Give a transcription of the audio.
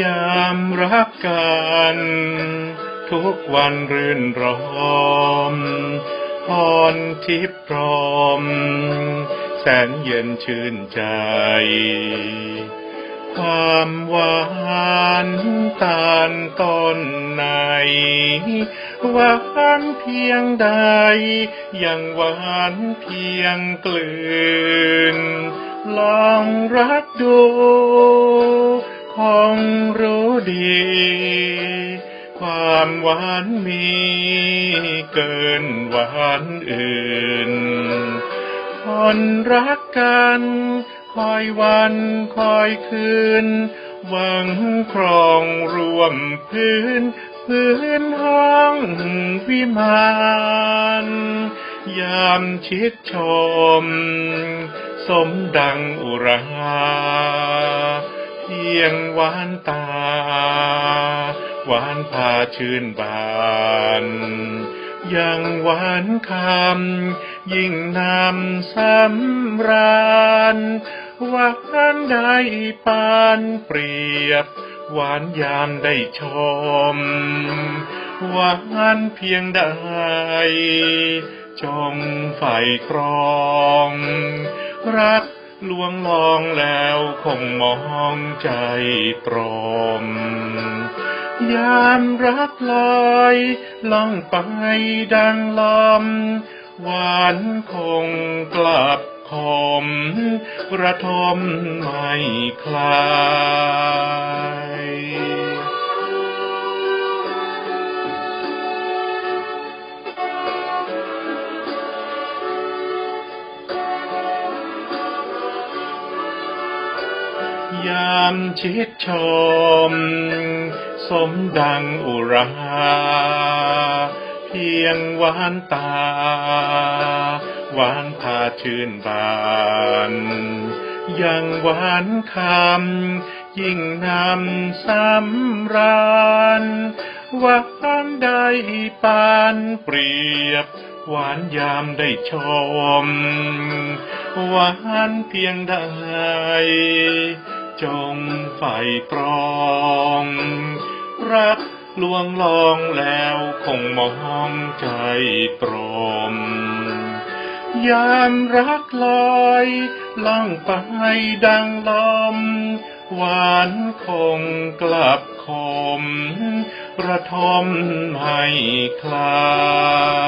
ยามรักกัน ทุกวันรื่นรมพรทิพย์พรหมแสนเย็นชื่นใจ ความหวานตาลต้นในหวานเพียงใด ยังหวานเพียงกลืน ลองรักดู คงรู้ดี ความหวานมีเกินหวานอื่น คนรักกัน คอยวันคอยคืน หวังครองรวมพื้น พื้นห้องวิมานยามชิดชม สมดังอุรา พียงหวานตา หวานพาชื่นบานยังหวานคำยิ่งนำสำราญหวานได้ปานเปรียบ หวานยามได้ชม หวานเพียงใดจงใฝ่ครอง รัก ลวงลองแล้วคงมองใจตรม ยามรักลอยล่องไปดังลม หวานคงกลับคมระทมไม่คลาย ยามชิดชม สมดังอุรา เพียงหวานตา หวานพาชื่นบานยังหวานคำ ยิ่งนำสำราญหวานได้ปานเปรียบ หวานยามได้ชม หวานเพียงใด จงใฝ่ตรอง รักลวงลองแล้วคงมองใจตรม ยามรักลอยล่องไปดังลม หวานคงกลับคม ระทมไม่คลา